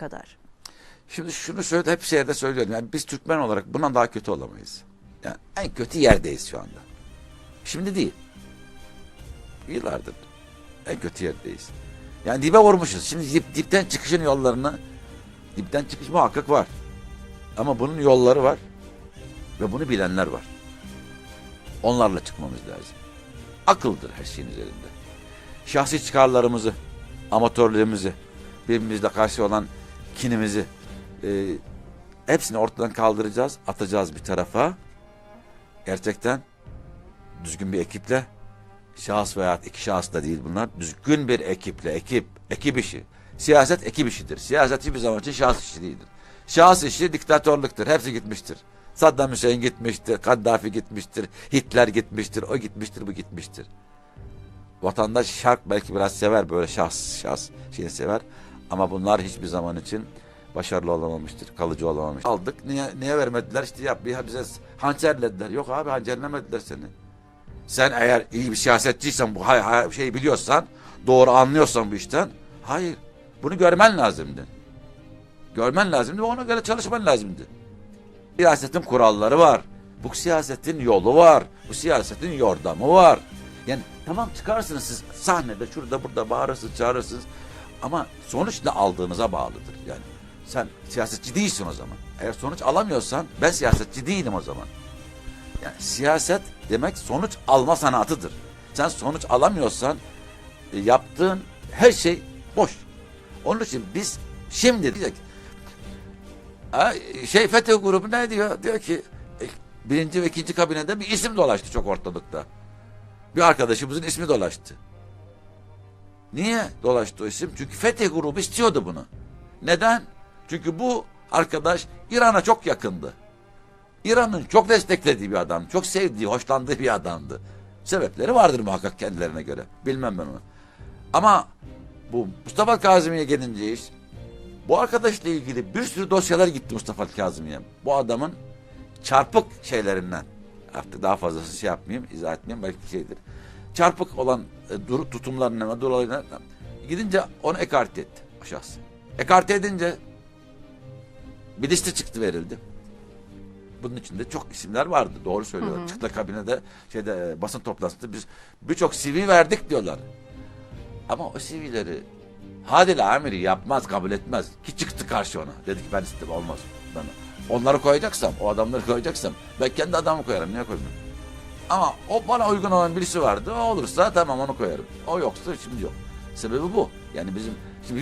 kadar? Şimdi şunu söyle hep şehirde söylüyorum. Yani biz Türkmen olarak bundan daha kötü olamayız. Yani en kötü yerdeyiz şu anda. Şimdi değil. Yıllardır en kötü yerdeyiz. Yani dibe vurmuşuz. Şimdi dip, dipten çıkışın yollarını dipten çıkış muhakkak var. Ama bunun yolları var. Ve bunu bilenler var. Onlarla çıkmamız lazım. Akıldır her şeyin üzerinde. Şahsi çıkarlarımızı, amatörlüğümüzü, birbirimizle karşı olan kinimizi e, hepsini ortadan kaldıracağız, atacağız bir tarafa. Gerçekten düzgün bir ekiple, şahıs veya iki şahıs da değil bunlar, düzgün bir ekiple, ekip, ekip işi. Siyaset ekip işidir. Siyaset hiçbir zaman için şahıs işi değildir. Şahıs işi diktatörlüktür. Hepsi gitmiştir. Saddam Hüseyin gitmiştir, Kaddafi gitmiştir, Hitler gitmiştir, o gitmiştir, bu gitmiştir. Vatandaş şark belki biraz sever böyle şahs şahs şeyini sever. Ama bunlar hiçbir zaman için başarılı olamamıştır, kalıcı olamamıştır. Aldık, niye, niye vermediler? İşte yap, ya bize hançerlediler. Yok abi hançerlemediler seni. Sen eğer iyi bir siyasetçiysen, bu hay, hay, şeyi biliyorsan, doğru anlıyorsan bu işten, hayır. Bunu görmen lazımdı. Görmen lazımdı ve ona göre çalışman lazımdı. Siyasetin kuralları var. Bu siyasetin yolu var. Bu siyasetin yordamı var. Yani tamam çıkarsınız siz sahnede şurada burada bağırırsınız çağırırsınız. Ama sonuç ne aldığınıza bağlıdır. Yani sen siyasetçi değilsin o zaman. Eğer sonuç alamıyorsan ben siyasetçi değilim o zaman. Yani siyaset demek sonuç alma sanatıdır. Sen sonuç alamıyorsan e, yaptığın her şey boş. Onun için biz şimdi diyecek şey FETÖ grubu ne diyor? Diyor ki e, birinci ve ikinci kabinede bir isim dolaştı çok ortalıkta. Bir arkadaşımızın ismi dolaştı. Niye dolaştı o isim? Çünkü FETÖ grubu istiyordu bunu. Neden? Çünkü bu arkadaş İran'a çok yakındı. İran'ın çok desteklediği bir adam, çok sevdiği, hoşlandığı bir adamdı. Sebepleri vardır muhakkak kendilerine göre. Bilmem ben onu. Ama bu Mustafa Kazimi'ye gelince iş, bu arkadaşla ilgili bir sürü dosyalar gitti Mustafa Kazım'ya. Bu adamın çarpık şeylerinden. Artık daha fazlası şey yapmayayım, izah etmeyeyim belki şeydir. Çarpık olan e, dur, tutumlarına, dolaylarına gidince onu ekarte etti o şahs. Ekarte edince bir liste çıktı verildi. Bunun içinde çok isimler vardı. Doğru söylüyorlar. Çıktı kabinede şeyde e, basın toplantısında biz birçok CV verdik diyorlar. Ama o CV'leri Hadil amiri yapmaz, kabul etmez. Ki çıktı karşı ona. Dedi ki ben istemem olmaz. Ben onları koyacaksam, o adamları koyacaksam ben kendi adamı koyarım. Niye koymuyorum? Ama o bana uygun olan birisi vardı. O olursa tamam onu koyarım. O yoksa şimdi yok. Sebebi bu. Yani bizim şimdi